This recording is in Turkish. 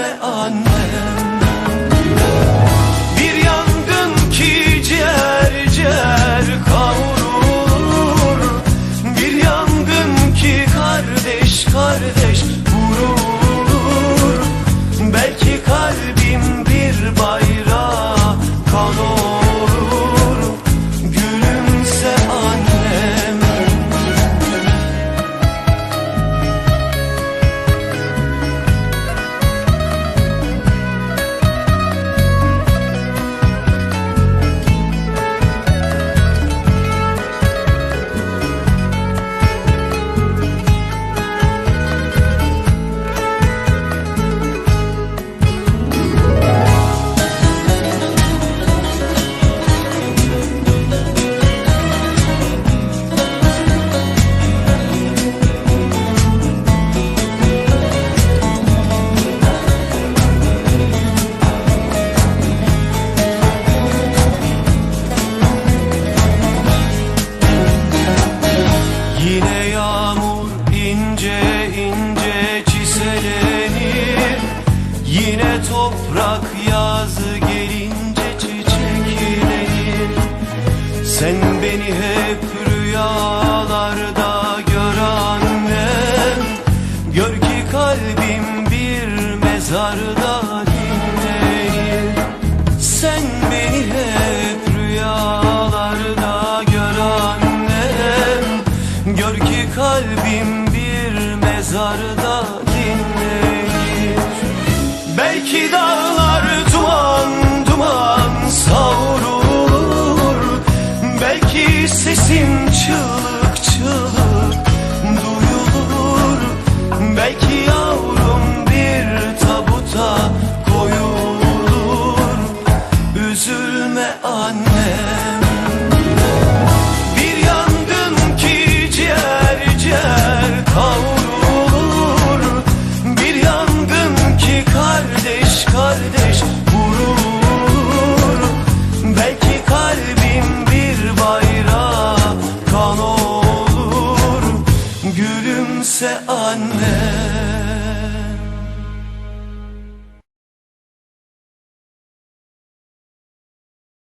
üzülme annem. Señor. ki sesin çığlık çığlık kimse anne.